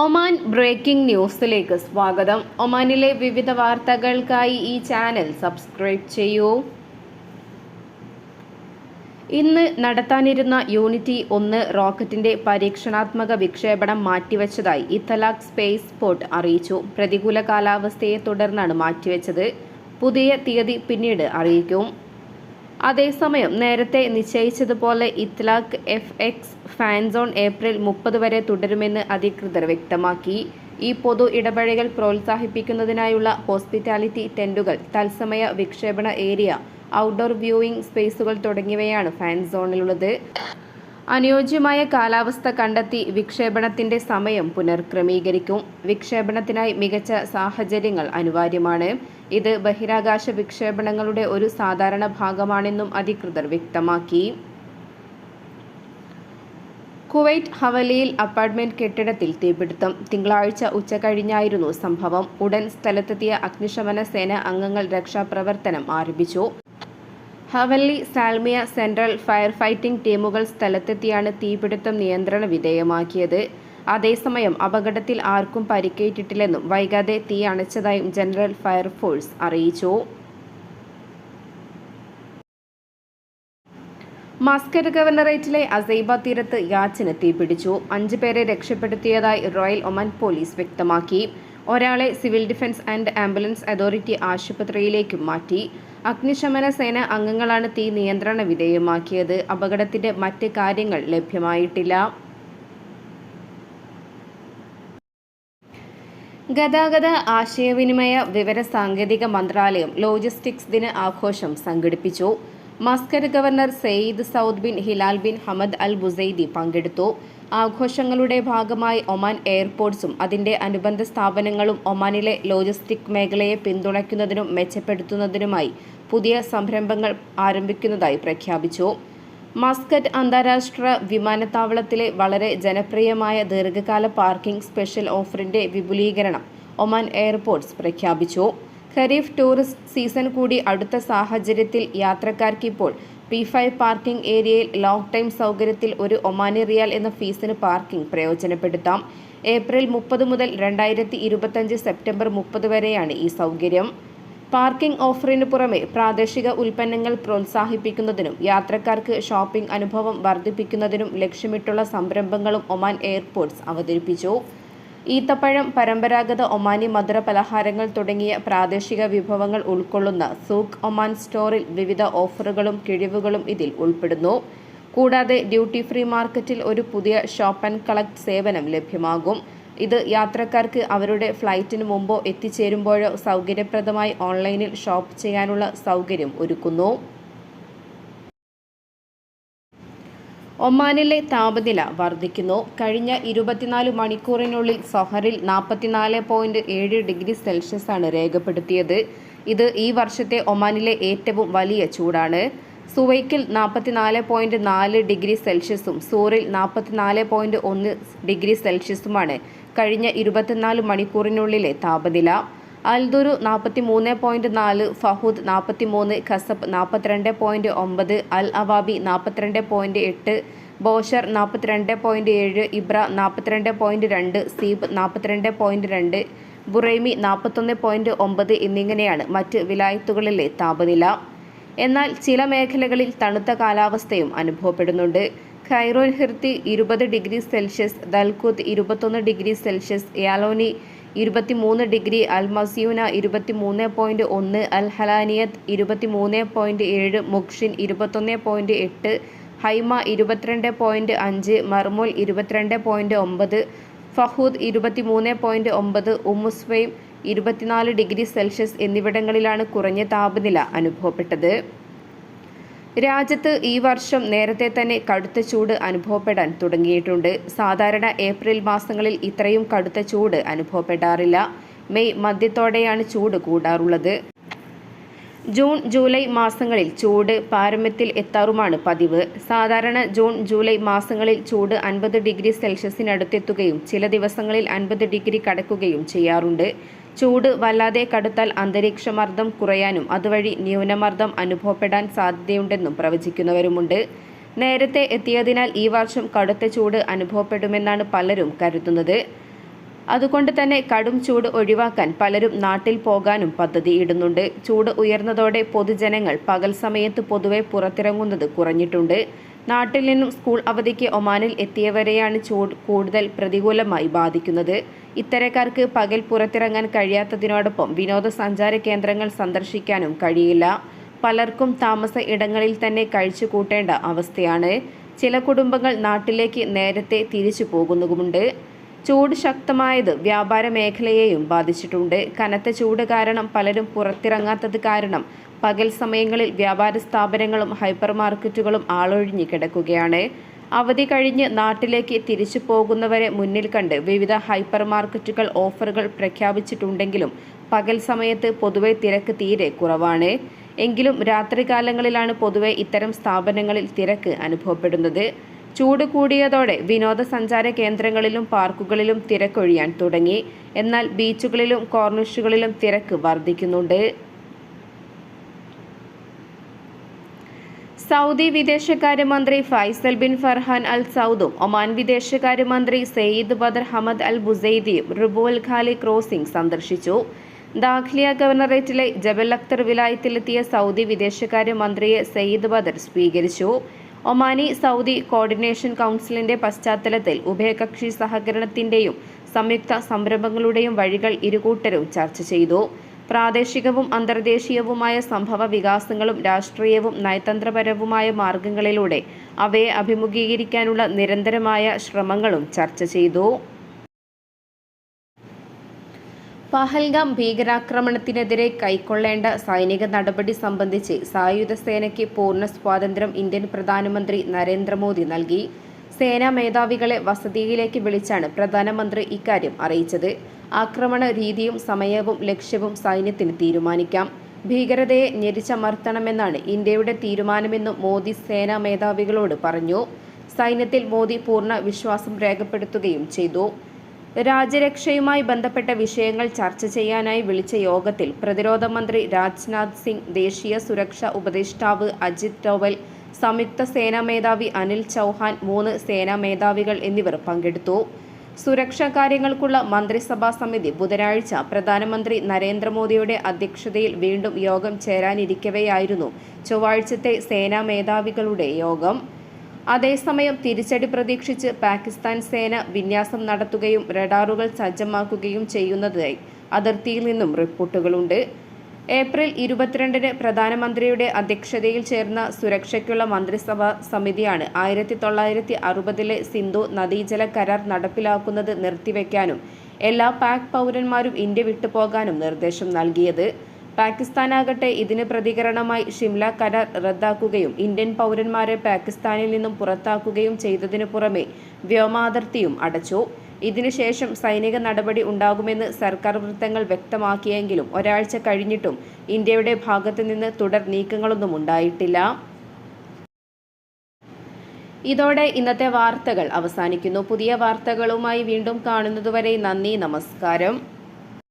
Oman breaking ന്യൂസിലേക്ക് സ്വാഗതം. ഒമാനിലെ വിവിധ വാർത്തകൾക്കായി ഈ ചാനൽ സബ്സ്ക്രൈബ് ചെയ്യൂ. ഇന്ന് നടത്താനിരുന്ന യൂണിറ്റി ഒന്ന് റോക്കറ്റിന്റെ പരീക്ഷണാത്മക വിക്ഷേപണം മാറ്റിവെച്ചതായി ഇത്തലാഖ് സ്പേസ് പോർട്ട് അറിയിച്ചു. പ്രതികൂല കാലാവസ്ഥയെ തുടർന്നാണ് മാറ്റിവെച്ചത്. പുതിയ തീയതി പിന്നീട് അറിയിക്കും. അതേസമയം നേരത്തെ നിശ്ചയിച്ചതുപോലെ ഇത്ലാഖ് F X fan zone April മുപ്പത് വരെ തുടരുമെന്ന് അധികൃതർ വ്യക്തമാക്കി. ഈ പൊതു ഇടപഴകൽ പ്രോത്സാഹിപ്പിക്കുന്നതിനായുള്ള ഹോസ്പിറ്റാലിറ്റി ടെന്റുകൾ തത്സമയ വിക്ഷേപണ ഏരിയ ഔട്ട്ഡോർ വ്യൂയിംഗ് സ്പേസുകൾ തുടങ്ങിയവയാണ് ഫാൻ സോണിലുള്ളത് അനുയോജ്യമായ കാലാവസ്ഥ കണ്ടെത്തി വിക്ഷേപണത്തിന്റെ സമയം പുനർക്രമീകരിക്കും. വിക്ഷേപണത്തിനായി മികച്ച സാഹചര്യങ്ങൾ അനിവാര്യമാണ്. ഇത് ബഹിരാകാശ വിക്ഷേപണങ്ങളുടെ ഒരു സാധാരണ ഭാഗമാണെന്നും അധികൃതർ വ്യക്തമാക്കി. കുവൈറ്റ് ഹവലിയിൽ അപ്പാർട്ട്മെന്റ് കെട്ടിടത്തിൽ തീപിടുത്തം. തിങ്കളാഴ്ച ഉച്ച കഴിഞ്ഞായിരുന്നു സംഭവം. ഉടൻ സ്ഥലത്തെത്തിയ അഗ്നിശമന സേന അംഗങ്ങൾ രക്ഷാപ്രവർത്തനം ആരംഭിച്ചു. Hawalli Salmiya central fire fighting ടീമുകൾ സ്ഥലത്തെത്തിയാണ് തീപിടുത്തം നിയന്ത്രണ വിധേയമാക്കിയത്. അതേസമയം അപകടത്തിൽ ആർക്കും പരിക്കേറ്റിട്ടില്ലെന്നും വൈകാതെ തീ അണച്ചതായും ജനറൽ ഫയർഫോഴ്സ് അറിയിച്ചു. മസ്കറ്റ് ഗവർണറേറ്റിലെ അസൈബ തീരത്ത് യാച്ചിന് തീപിടിച്ചു. അഞ്ചു പേരെ രക്ഷപ്പെടുത്തിയതായി റോയൽ ഒമാൻ പോലീസ് വ്യക്തമാക്കി. ഒരാളെ civil defence and ambulance authority ആശുപത്രിയിലേക്കും മാറ്റി. അഗ്നിശമന സേന അംഗങ്ങളാണ് തീ നിയന്ത്രണ വിധേയമാക്കിയത്. അപകടത്തിന്റെ മറ്റ് കാര്യങ്ങൾ ലഭ്യമായിട്ടില്ല. ഗതാഗത ആശയവിനിമയ വിവര സാങ്കേതിക മന്ത്രാലയം ലോജിസ്റ്റിക്സ് ദിന ആഘോഷം സംഘടിപ്പിച്ചു. Muscat governor Sayyid Saud bin Hilal bin Hamad Al Busaidi പങ്കെടുത്തു. ആഘോഷങ്ങളുടെ ഭാഗമായി ഒമാൻ എയർപോർട്ട്സും അതിന്റെ അനുബന്ധ സ്ഥാപനങ്ങളും ഒമാനിലെ ലോജിസ്റ്റിക് മേഖലയെ പിന്തുണയ്ക്കുന്നതിനും മെച്ചപ്പെടുത്തുന്നതിനുമായി പുതിയ സംരംഭങ്ങൾ ആരംഭിക്കുന്നതായി പ്രഖ്യാപിച്ചു. മസ്കറ്റ് അന്താരാഷ്ട്ര വിമാനത്താവളത്തിലെ വളരെ ജനപ്രിയമായ ദീർഘകാല പാർക്കിംഗ് സ്പെഷ്യൽ ഓഫറിന്റെ വിപുലീകരണം ഒമാൻ എയർപോർട്ട്സ് പ്രഖ്യാപിച്ചു. ഖരീഫ് ടൂറിസ്റ്റ് സീസൺ കൂടി അടുത്ത സാഹചര്യത്തിൽ യാത്രക്കാർക്കിപ്പോൾ പി ഫൈവ് പാർക്കിംഗ് ഏരിയയിൽ ലോങ് ടൈം സൗകര്യത്തിൽ ഒരു ഒമാനി റിയാൽ എന്ന ഫീസിന് പാർക്കിംഗ് പ്രയോജനപ്പെടുത്താം. ഏപ്രിൽ മുപ്പത് മുതൽ രണ്ടായിരത്തി ഇരുപത്തഞ്ച് സെപ്റ്റംബർ മുപ്പത് വരെയാണ് ഈ സൗകര്യം. പാർക്കിംഗ് ഓഫറിന് പുറമെ പ്രാദേശിക ഉൽപ്പന്നങ്ങൾ പ്രോത്സാഹിപ്പിക്കുന്നതിനും യാത്രക്കാർക്ക് ഷോപ്പിംഗ് അനുഭവം വർദ്ധിപ്പിക്കുന്നതിനും ലക്ഷ്യമിട്ടുള്ള സംരംഭങ്ങളും ഒമാൻ എയർപോർട്ട്സ് അവതരിപ്പിച്ചു. ഈത്തപ്പഴം പരമ്പരാഗത ഒമാനി മധുര പലഹാരങ്ങൾ തുടങ്ങിയ പ്രാദേശിക വിഭവങ്ങൾ ഉൾക്കൊള്ളുന്ന സൂക്ക് ഒമാൻ സ്റ്റോറിൽ വിവിധ ഓഫറുകളും കിഴിവുകളും ഇതിൽ ഉൾപ്പെടുന്നു. കൂടാതെ ഡ്യൂട്ടി ഫ്രീ മാർക്കറ്റിൽ ഒരു പുതിയ ഷോപ്പ് ആൻഡ് കളക്ട് സേവനം ലഭ്യമാകും. ഇത് യാത്രക്കാർക്ക് അവരുടെ ഫ്ലൈറ്റിന് മുമ്പോ എത്തിച്ചേരുമ്പോഴോ സൗകര്യപ്രദമായി ഓൺലൈനിൽ ഷോപ്പ് ചെയ്യാനുള്ള സൗകര്യം ഒരുക്കുന്നു. ഒമാനിലെ താപനില വർദ്ധിക്കുന്നു. കഴിഞ്ഞ ഇരുപത്തിനാല് മണിക്കൂറിനുള്ളിൽ സൊഹറിൽ നാൽപ്പത്തിനാല് പോയിന്റ് ഏഴ് ഡിഗ്രി സെൽഷ്യസ് ആണ് രേഖപ്പെടുത്തിയത്. ഇത് ഈ വർഷത്തെ ഒമാനിലെ ഏറ്റവും വലിയ ചൂടാണ്. സുവൈക്കിൽ നാൽപ്പത്തിനാല് പോയിന്റ് നാല് ഡിഗ്രി സെൽഷ്യസും സൂറിൽ നാൽപ്പത്തിനാല് പോയിന്റ് ഒന്ന് ഡിഗ്രി സെൽഷ്യസുമാണ് കഴിഞ്ഞ ഇരുപത്തിനാല് മണിക്കൂറിനുള്ളിലെ താപനില. അൽദുരു നാൽപ്പത്തി മൂന്ന് പോയിന്റ് നാല് ഫഹൂദ് നാൽപ്പത്തി മൂന്ന് ഖസബ് നാൽപ്പത്തിരണ്ട് പോയിന്റ് ഒമ്പത് അൽ അവാബി നാൽപ്പത്തിരണ്ട് പോയിന്റ് എട്ട് ബോഷർ നാൽപ്പത്തിരണ്ട് പോയിന്റ് ഏഴ് ഇബ്ര നാൽപ്പത്തിരണ്ട് പോയിന്റ് രണ്ട് സീബ് നാൽപ്പത്തിരണ്ട് പോയിന്റ് രണ്ട് ബുറൈമി നാൽപ്പത്തൊന്ന് പോയിന്റ് ഒമ്പത് എന്നിങ്ങനെയാണ് മറ്റ് വിലായത്തുകളിലെ താപനില. എന്നാൽ ചില മേഖലകളിൽ തണുത്ത കാലാവസ്ഥയും അനുഭവപ്പെടുന്നുണ്ട്. ഖൈറോൻ ഹിർത്തി ഇരുപത് ഡിഗ്രി സെൽഷ്യസ് ദൽകുത്ത് ഇരുപത്തൊന്ന് ഡിഗ്രി സെൽഷ്യസ് യാലോനി ഇരുപത്തിമൂന്ന് ഡിഗ്രി അൽ മസ്യൂന ഇരുപത്തിമൂന്ന് പോയിന്റ് ഒന്ന് അൽ ഹലാനിയത്ത് ഇരുപത്തിമൂന്ന് പോയിന്റ് ഏഴ് മുക്ഷിൻ ഇരുപത്തൊന്ന് പോയിന്റ് എട്ട് ഹൈമ ഇരുപത്തിരണ്ട് പോയിന്റ് അഞ്ച് മർമുൽ ഇരുപത്തിരണ്ട് പോയിന്റ് ഒമ്പത് ഫഹൂദ് ഇരുപത്തിമൂന്ന് പോയിന്റ് ഒമ്പത് ഉമ്മുസ്വൈം ഇരുപത്തിനാല് ഡിഗ്രി സെൽഷ്യസ് എന്നിവിടങ്ങളിലാണ് കുറഞ്ഞ താപനില അനുഭവപ്പെട്ടത്. രാജ്യത്ത് ഈ വർഷം നേരത്തെ തന്നെ കടുത്ത ചൂട് അനുഭവപ്പെടാൻ തുടങ്ങിയിട്ടുണ്ട്. സാധാരണ ഏപ്രിൽ മാസങ്ങളിൽ ഇത്രയും കടുത്ത ചൂട് അനുഭവപ്പെടാറില്ല. മെയ് മധ്യത്തോടെയാണ് ചൂട് കൂടാറുള്ളത്. ജൂൺ ജൂലൈ മാസങ്ങളിൽ ചൂട് പാരമ്യത്തിൽ എത്താറുമാണ് പതിവ്. സാധാരണ ജൂൺ ജൂലൈ മാസങ്ങളിൽ ചൂട് അൻപത് ഡിഗ്രി സെൽഷ്യസിനടുത്തെത്തുകയും ചില ദിവസങ്ങളിൽ അൻപത് ഡിഗ്രി കടക്കുകയും ചെയ്യാറുണ്ട്. ചൂട് വല്ലാതെ കടുത്താൽ അന്തരീക്ഷമർദ്ദം കുറയാനും അതുവഴി ന്യൂനമർദ്ദം അനുഭവപ്പെടാൻ സാധ്യതയുണ്ടെന്നും പ്രവചിക്കുന്നവരുമുണ്ട്. നേരത്തെ എത്തിയതിനാൽ ഈ വർഷം കടുത്ത ചൂട് അനുഭവപ്പെടുമെന്നാണ് പലരും കരുതുന്നത്. അതുകൊണ്ട് തന്നെ കടും ചൂട് ഒഴിവാക്കാൻ പലരും നാട്ടിൽ പോകാനും പദ്ധതി ഇടുന്നുണ്ട്. ചൂട് ഉയർന്നതോടെ പൊതുജനങ്ങൾ പകൽ സമയത്ത് പൊതുവെ പുറത്തിറങ്ങുന്നത് കുറഞ്ഞിട്ടുണ്ട്. നാട്ടിൽ നിന്നും സ്കൂൾ അവധിക്ക് ഒമാനിൽ എത്തിയവരെയാണ് ചൂട് കൂടുതൽ പ്രതികൂലമായി ബാധിക്കുന്നത്. ഇത്തരക്കാർക്ക് പകൽ പുറത്തിറങ്ങാൻ കഴിയാത്തതിനോടൊപ്പം വിനോദസഞ്ചാര കേന്ദ്രങ്ങൾ സന്ദർശിക്കാനും കഴിയില്ല. പലർക്കും താമസ ഇടങ്ങളിൽ തന്നെ കഴിച്ചു കൂട്ടേണ്ട അവസ്ഥയാണ്. ചില കുടുംബങ്ങൾ നാട്ടിലേക്ക് നേരത്തെ തിരിച്ചു പോകുന്നതുമുണ്ട്. ചൂട് ശക്തമായത് വ്യാപാര മേഖലയെയും ബാധിച്ചിട്ടുണ്ട്. കനത്ത ചൂട് കാരണം പലരും പുറത്തിറങ്ങാത്തത് കാരണം പകൽ സമയങ്ങളിൽ വ്യാപാര സ്ഥാപനങ്ങളും ഹൈപ്പർ മാർക്കറ്റുകളും ആളൊഴിഞ്ഞു കിടക്കുകയാണ്. അവധി കഴിഞ്ഞ് നാട്ടിലേക്ക് തിരിച്ചു പോകുന്നവരെ മുന്നിൽ കണ്ട് വിവിധ ഹൈപ്പർ മാർക്കറ്റുകൾ ഓഫറുകൾ പ്രഖ്യാപിച്ചിട്ടുണ്ടെങ്കിലും പകൽ സമയത്ത് പൊതുവെ തിരക്ക് തീരെ കുറവാണ്. എങ്കിലും രാത്രികാലങ്ങളിലാണ് പൊതുവെ ഇത്തരം സ്ഥാപനങ്ങളിൽ തിരക്ക് അനുഭവപ്പെടുന്നത്. ചൂട് കൂടിയതോടെ വിനോദസഞ്ചാര കേന്ദ്രങ്ങളിലും പാർക്കുകളിലും തിരക്കൊഴിയാൻ തുടങ്ങി. എന്നാൽ ബീച്ചുകളിലും കോർണിഷുകളിലും തിരക്ക് വർദ്ധിക്കുന്നുണ്ട്. സൗദി വിദേശകാര്യമന്ത്രി ഫൈസൽ ബിൻ ഫർഹാൻ അൽ സൗദും ഒമാൻ വിദേശകാര്യമന്ത്രി സെയ്ദ് ബദർ ഹമദ് അൽ ബുസൈദിയും റുബോൽ ഖാലി ക്രോസിംഗ് സന്ദർശിച്ചു. ദാഖ്ലിയ ഗവർണറേറ്റിലെ ജബൽ അക്തർ വിലായത്തിലെത്തിയ സൗദി വിദേശകാര്യമന്ത്രിയെ സെയ്ദ് ബദർ സ്വീകരിച്ചു. ഒമാനി സൗദി കോർഡിനേഷൻ കൗൺസിലിന്റെ പശ്ചാത്തലത്തിൽ ഉഭയകക്ഷി സഹകരണത്തിന്റെയും സംയുക്ത സംരംഭങ്ങളുടെയും വഴികൾ ഇരുകൂട്ടരും ചർച്ച ചെയ്തു. പ്രാദേശികവും അന്തർദേശീയവുമായ സംഭവ വികാസങ്ങളും രാഷ്ട്രീയവും നയതന്ത്രപരവുമായ മാർഗങ്ങളിലൂടെ അവയെ അഭിമുഖീകരിക്കാനുള്ള നിരന്തരമായ ശ്രമങ്ങളും ചർച്ച ചെയ്തു. പഹൽഗാം ഭീകരാക്രമണത്തിനെതിരെ കൈക്കൊള്ളേണ്ട സൈനിക നടപടി സംബന്ധിച്ച് സായുധ സേനയ്ക്ക് പൂർണ സ്വാതന്ത്ര്യം ഇന്ത്യൻ പ്രധാനമന്ത്രി നരേന്ദ്രമോദി നൽകി. സേനാ മേധാവികളെ വസതിയിലേക്ക് വിളിച്ചാണ് പ്രധാനമന്ത്രി ഇക്കാര്യം അറിയിച്ചത്. ആക്രമണ രീതിയും സമയവും ലക്ഷ്യവും സൈന്യത്തിന് തീരുമാനിക്കാം. ഭീകരതയെ ഞെരിച്ചമർത്തണമെന്നാണ് ഇന്ത്യയുടെ തീരുമാനമെന്നും മോദി സേനാ മേധാവികളോട് പറഞ്ഞു. സൈന്യത്തിൽ മോദി പൂർണ വിശ്വാസം രേഖപ്പെടുത്തുകയും ചെയ്തു. രാജ്യരക്ഷയുമായി ബന്ധപ്പെട്ട വിഷയങ്ങൾ ചർച്ച ചെയ്യാനായി വിളിച്ച യോഗത്തിൽ പ്രതിരോധ മന്ത്രി രാജ്നാഥ് സിംഗ് ദേശീയ സുരക്ഷാ ഉപദേഷ്ടാവ് അജിത് ഡോവൽ സംയുക്ത സേനാ മേധാവി അനിൽ ചൗഹാൻ മൂന്ന് സേനാ മേധാവികൾ എന്നിവർ പങ്കെടുത്തു. സുരക്ഷാ കാര്യങ്ങൾക്കുള്ള മന്ത്രിസഭാ സമിതി ബുധനാഴ്ച പ്രധാനമന്ത്രി നരേന്ദ്രമോദിയുടെ അധ്യക്ഷതയിൽ വീണ്ടും യോഗം ചേരാനിരിക്കവെയായിരുന്നു. ചൊവ്വാഴ്ചത്തെ സേനാ മേധാവികളുടെ യോഗം. അതേസമയം തിരിച്ചടി പ്രതീക്ഷിച്ച് പാകിസ്ഥാൻ സേന വിന്യാസം നടത്തുകയും റഡാറുകൾ സജ്ജമാക്കുകയും ചെയ്യുന്നതായി അതിർത്തിയിൽ നിന്നും റിപ്പോർട്ടുകളുണ്ട്. ഏപ്രിൽ ഇരുപത്തിരണ്ടിന് പ്രധാനമന്ത്രിയുടെ അധ്യക്ഷതയിൽ ചേർന്ന സുരക്ഷയ്ക്കുള്ള മന്ത്രിസഭാ സമിതിയാണ് ആയിരത്തി തൊള്ളായിരത്തി അറുപതിലെ സിന്ധു നദീജല കരാർ നടപ്പിലാക്കുന്നത് നിർത്തിവെക്കാനും എല്ലാ പാക് പൗരന്മാരും ഇന്ത്യ വിട്ടുപോകാനും നിർദ്ദേശം നൽകിയത്. പാകിസ്ഥാനാകട്ടെ ഇതിന് പ്രതികരണമായി ഷിംല കരാർ റദ്ദാക്കുകയും ഇന്ത്യൻ പൗരന്മാരെ പാകിസ്ഥാനിൽ നിന്നും പുറത്താക്കുകയും ചെയ്തതിനു പുറമെ വ്യോമാതിർത്തിയും അടച്ചു. ഇതിനുശേഷം സൈനിക നടപടി ഉണ്ടാകുമെന്ന് സർക്കാർ വൃത്തങ്ങൾ വ്യക്തമാക്കിയെങ്കിലും ഒരാഴ്ച കഴിഞ്ഞിട്ടും ഇന്ത്യയുടെ ഭാഗത്തു നിന്ന് തുടർ നീക്കങ്ങളൊന്നും ഉണ്ടായിട്ടില്ല. ഇതോടെ ഇന്നത്തെ വാർത്തകൾ അവസാനിക്കുന്നു. പുതിയ വാർത്തകളുമായി വീണ്ടും കാണുന്നതുവരെ നന്ദി നമസ്കാരം.